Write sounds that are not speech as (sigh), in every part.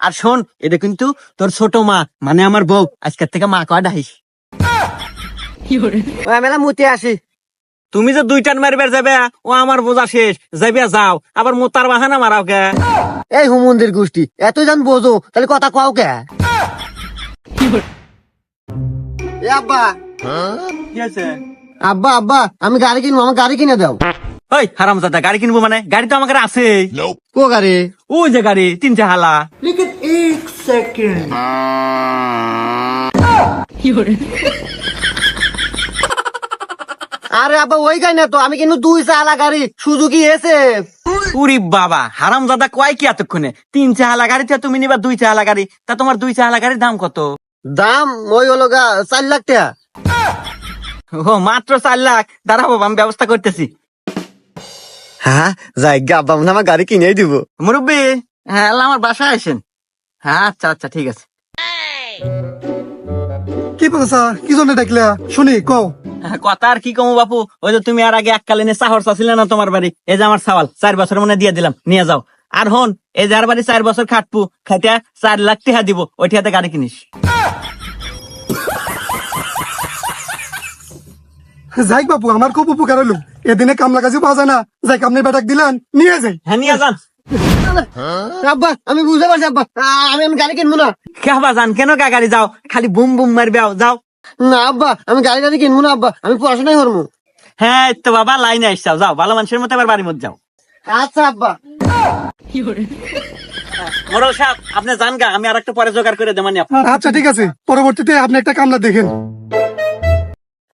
আর শোন এটা কিন্তু তোর ছোট মা মানে আমার বউ। আজকের থেকে মা কয় ডাইস মেলা মুতে আসি। তুমি যে দুই টান মারবে যাবে ও আমার বোঝা শেষ। যাবে যাও। আবার মোতার বাহানা মারাও কে? এই হুমন্দির গোষ্ঠী এত জান বোঝো তাহলে কথা কও কে? আব্বা। আব্বা আব্বা আমি গাড়ি কিনবো আমার গাড়ি কিনে দাও। ওই হারাম দাদা গাড়ি কিনবো মানে? গাড়ি তো আমার কাছে আছে কো গাড়ি? ওই যে গাড়ি তিনটে হালা (laughs) আরে আব্বা ওই গাড়ি না তো আমি কিন্তু দুই চালা গাড়ি সুজুকি এসে উরি বাবা হারাম দাদা কয় কি এতক্ষণে? তিন চাহালা গাড়িতে তুমি নিবা দুই চাহালা গাড়ি। তা তোমার দুই চাহালা গাড়ির দাম কত? দাম ওই হলো গা চার লাখ টাকা। ও মাত্র চার লাখ। দাঁড়াবো আমি ব্যবস্থা করতেছি। হ্যাঁ যাই গা আব্বা মনে আমার গাড়ি কিনেই দিব। মুরব্বী হ্যাঁ আল্লাহ আমার বাসায় আসেন। হ্যাঁ আচ্ছা আচ্ছা ঠিক আছে। কি পেছা কি জন্য ডাকলা? শুনি কও। হ্যাঁ, কথা আর কি কমু বাপু? ওই যে তুমি আর আগে এককালীনে চাহর চাছিলে না তোমার বাড়ি? এই যে আমার সাওয়াল চার বছর মনে দিয়ে দিলাম নিয়ে যাও। আর হন এই যার বাড়ি চার বছর খাটপু খাইটা চার লাখ টিহা দিব ওই টিহাতে গাড়ি কিনিস। যাই বাপু আমার খুব উপকার হলো। এদিনে কামলা কাজে পাওয়া যায় না। যাই কামনে বেটাক দিলেন নিয়ে যাই। হ্যাঁ নিয়ে যান। আব্বা আমি বুঝতে পারছি আব্বা। আমি আমি গাড়ি কিনবো না। কেবা যান? কেন কা গাড়ি যাও? খালি বুম বুম মারবে আও, যাও। না আব্বা আমি গাড়ি গাড়ি কিনবো না আব্বা। আমি পড়াশোনাই করব। হ্যাঁ তো বাবা লাইনে আসছাও যাও। ভালো মানুষের মতো আবার বাড়ির মধ্যে যাও। আচ্ছা আব্বা। মোরল সাহেব আপনি যান গা আমি আর একটা পরে জোগাড় করে দেমানি আচ্ছা ঠিক আছে। পরবর্তীতে আপনি একটা কামলা দেখেন।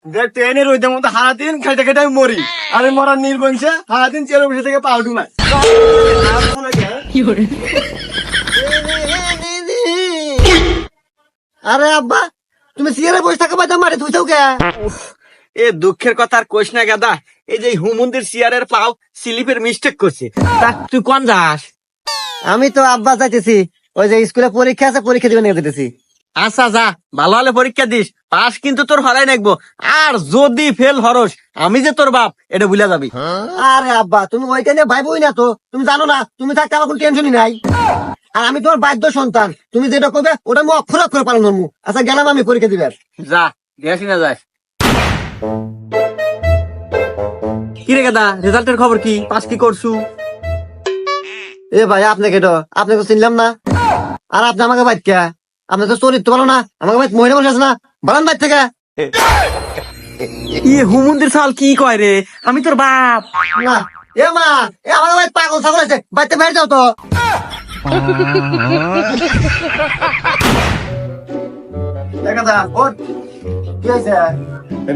ট্রেনের ওই মতো হারা দিন খেটে খেটে আমি মরি। আমি মরার নির্বংশে হারা দিন চেয়ারের বসে থেকে পাউডু না আরে আব্বা তুমি চেয়ারে বসে থাকা বাজা মারে তুই কে? এ দুঃখের কথা আর কোষ না গাদা এই যে হুমন্দির চেয়ারের পাও স্লিপের মিস্টেক করছে। তা তুই কোন যাস? আমি তো আব্বা যাইতেছি ওই যে স্কুলে পরীক্ষা আছে পরীক্ষা দিবে নিয়ে যেতেছি আচ্ছা যা ভালো হলে পরীক্ষা দিস। পাস কিন্তু তোর হরাই নাকবো। আর যদি ফেল হরস আমি যে তোর বাপ এটা ভুলে যাবি। আরে আব্বা তুমি ওইটা নিয়ে ভাইবই না তো। তুমি জানো না তুমি থাকতে আমার কোনো টেনশনই নাই। আর আমি তোমার বাধ্য সন্তান। তুমি যেটা করবে ওটা আমি অক্ষর অক্ষর পালন করব। আচ্ছা গেলাম আমি পরীক্ষা দিবে যা দেখি না যাস। কি রে গাদা রেজাল্টের খবর কি? পাস কি করছু? এ ভাই আপনাকে তো আপনাকে চিনলাম না। আর আপনি আমাকে বাইক কে আপনি তো চরিত্র ভালো না আমাকে বাইক মহিলা বসে আছে না বাড়ান বাইক থেকে ই হুমন্দির সাল কি কয় রে? আমি তোর বাপ। না এ মা এ আমার বাইক পাগল ছাগল আছে বাইতে বাইরে যাও তো। দেখা দা ওঠ। কি হয়েছে?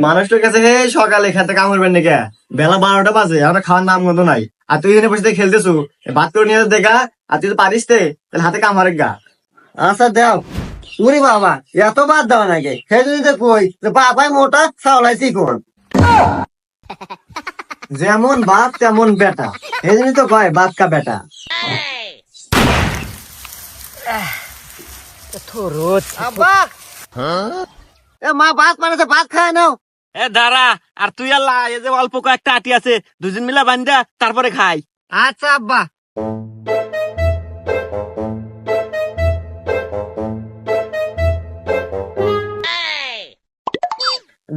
মানুষটার কাছে হে সকালে খেতে কামড়বেন নাকি বেলা বারোটা বাজে আমরা খাওয়ার নাম গন্ধ নাই। আর তুই এখানে বসে খেলতেছু। ভাত করে নিয়ে দেখা আর তুই তো পারিস তে তাহলে হাতে কামড়ে গা। আচ্ছা দাও। উরি বাবা এত বাদ দাও নাকি? জন্য তো কই যে বাবাই মোটা চাওলাই চিকন যেমন বাপ তেমন বেটা। এই তো কয় বাপ কা বেটা এ মা ভাত মানেছে ভাত খায় নাও। এ দাঁড়া আর তুই আল্লাহ এই যে অল্প কয়েকটা আটি আছে দুজন মিলা বান্ধা তারপরে খাই। আচ্ছা আব্বা।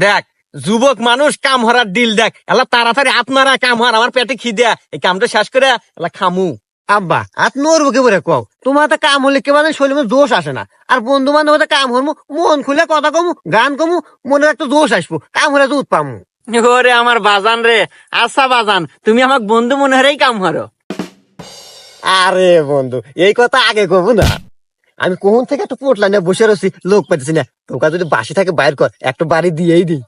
দেখ যুবক মানুষ কাম হরার দিল দেখ। এলা তাড়াতাড়ি আপনারা কাম হর আমার পেটে খিদে। এই কামটা শেষ করে এলা খামু। আব্বা আর নড়বো কে বলে কও তোমার তো কাম হলে কে মানে শরীরে জোশ আসে না। আর বন্ধু বান্ধব কাম হরমু মন খুলে কথা কমু গান কমু মনে একটা জোশ আসব কাম হলে দুধ পামু। ওরে আমার বাজান রে আচ্ছা বাজান তুমি আমার বন্ধু মনে হরেই কাম হরো। আরে বন্ধু এই কথা আগে কব না। আমি কোন থেকে একটু পোটলা নিয়ে বসে রয়েছি? লোক পাইতেছি না। তোকা যদি বাসি থাকে বাইর কর একটা বাড়ি দিয়েই দিই।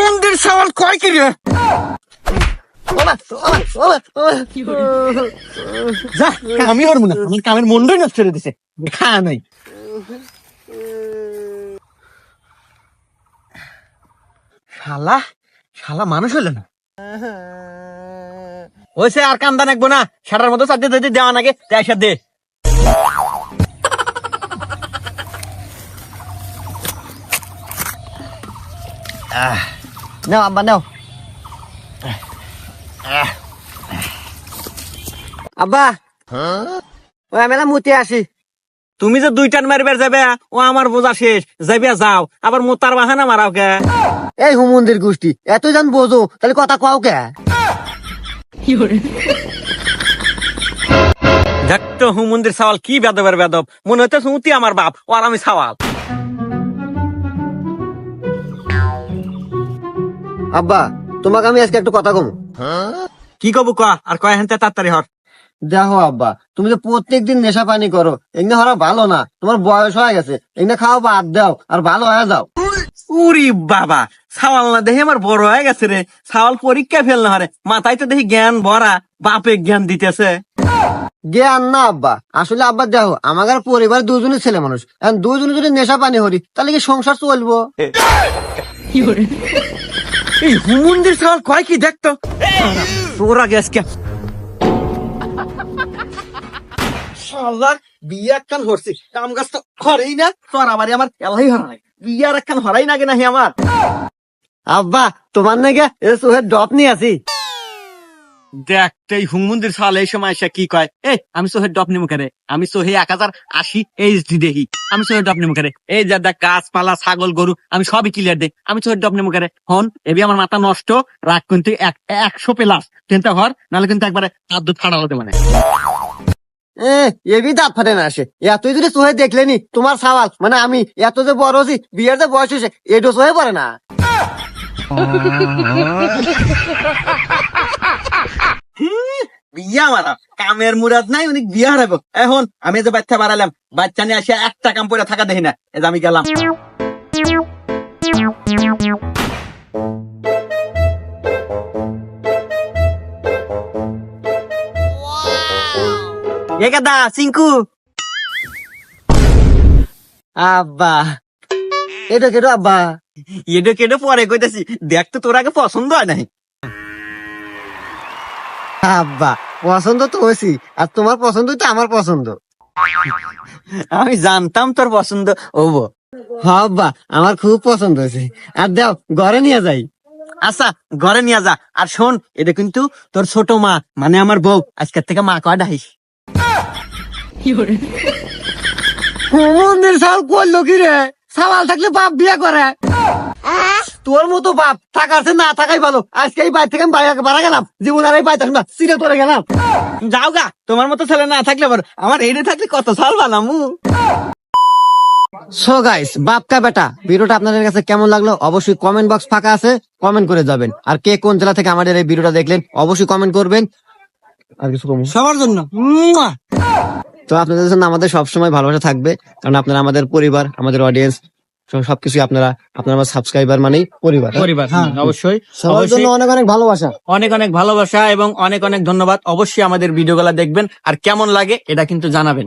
মন্দির সওয়াল কয় কি রে। যা আমি হরবো না। আমার কামের মন্ডই নষ্ট করে দিছে। খা নাই। শালা শালা মানুষ হইল না। ওইসে আর কান্দা নাকবো না। সাটার মতো চারটে যদি দেওয়া নাগে তাই দে। নাও আব্বা নাও। আব্বা, ওই আমি না মুতে আসি। তুমি যে দুই টান মারবার যাবে, ও আমার বোঝা শেষ। যাবে যাও। আবার মোতার বাহানা মারাও কে? এই হুমন্দির গোষ্ঠী এত জান বোঝো, তাহলে কথা কও কে? দেখতো হুমন্দির সওয়াল কি বেদবের বেদব? মনে হচ্ছে সুতি আমার বাপ ও আর আমি সওয়াল। আব্বা তোমাকে আমি আজকে একটু কথা কম। কি কবু ক আর কয় হেনতে তাড়াতাড়ি হর। দেখো আব্বা তুমি তো প্রত্যেক দিন নেশা পানি করো এগুলো হরা ভালো না। তোমার বয়স হয়ে গেছে এগুলো খাও বাদ দাও আর ভালো হয়ে যাও। উরি বাবা সাওয়াল না দেখি আমার বড় হয়ে গেছে রে। সাওয়াল পরীক্ষা ফেল না হরে। মাথায় তো দেখি জ্ঞান ভরা বাপে জ্ঞান দিতেছে। জ্ঞান না আব্বা আসলে আব্বা দেখো আমাদের পরিবার দুজনে ছেলে মানুষ। এখন দুজনে যদি নেশা পানি হরি তাহলে কি সংসার চলবো? এই হুমন্দির সাওয়াল কয় কি দেখতো? তোরা গ্যাস কে শালার বিয়ে একখান হরছি। কাম গাছ তো হরেই না তোর আমারই আমার এলাই হরা নাই বিয়ার একখান হরাই না নাহি আমার। আব্বা, তোমার নাকি সোহের ড্রপ নিয়ে আসি এই হুমন্দির সাল এই সময় এসে কি কয়? আমি সোহের ডপ করে আমি সোহে এক হাজার আশি এইচডি দেখি আমি সোহের ডপ নিমু করে এই যা দেখ, গাছপালা, ছাগল, গরু, আমি সবই ক্লিয়ার দেই। আমি সোহের ডপ নিমু করে হন, এবি আমার মাথা নষ্ট, রাগ কিন্তু এক একশো প্লাস চিন্তা হর নাহলে কিন্তু একবারে হাত দুধ হতে মানে। এ এবি দাঁত ফাটে না আসে এতই যদি সোহে দেখলেনি, তোমার সাওয়াল মানে আমি, এত যে বড় হচ্ছি বিয়ের যে বয়স হয়েছে এটো চোহে পড়ে না। (laughs) বিয়া মারা, কামের মুরাদ নাই, উনি বিয়া হারাবো এখন, আমি যে বাচ্চা বাড়ালাম বাচ্চা নিয়ে আসে একটা কাম পরে থাকা দেখি না আমি গেলাম। একাদা সিঙ্কু আব্বা। এটা কেটো আব্বা। এডো কেডো পরে কইতেছি, দেখ তো তোর আগে পছন্দ হয় নাই। আব্বা, পছন্দ তো হয়েছি, আর তোমার পছন্দই তো আমার পছন্দ। আমি জানতাম তোর পছন্দ হব আব্বা, আমার খুব পছন্দ হয়েছে। আর দাও, ঘরে নিয়ে যাই। আচ্ছা ঘরে নিয়ে যা। আর শোন, এটা কিন্তু তোর ছোট মা মানে আমার বউ, আজকের থেকে মা কয় ডাইস মন্দির সাল করল কি রে? সাওয়াল থাকলে বাপ বিয়ে করে। তোর মতো বাপ থাকার চেয়ে না থাকাই ভালো। আজকে এই বাইর থেকে আমি বাড়া গেলাম। জীবন আর এই বাইর থাকলাম সিরে তোরে গেলাম। যাও গা তোমার মতো ছেলে না থাকলে আবার আমার এইটা থাকলে কত সাল বানামু সো গাইস বাপ কা বেটা ভিডিওটা আপনাদের কাছে কেমন লাগল অবশ্যই কমেন্ট বক্স ফাঁকা আছে কমেন্ট করে যাবেন। আর কে কোন জেলা থেকে আমাদের এই ভিডিওটা দেখলেন অবশ্যই কমেন্ট করবেন। আর কিছু সবার জন্য। তো আপনাদের জন্য আমাদের সবসময় ভালোবাসা থাকবে কারণ আপনারা আমাদের পরিবার আমাদের অডিয়েন্স সবকিছু আপনারা আপনারা আমার সাবস্ক্রাইবার মানেই পরিবার পরিবার অবশ্যই সবার জন্য অনেক অনেক ভালোবাসা। অনেক অনেক ভালোবাসা এবং অনেক অনেক ধন্যবাদ। অবশ্যই আমাদের ভিডিওগুলো দেখবেন আর কেমন লাগে এটা কিন্তু জানাবেন।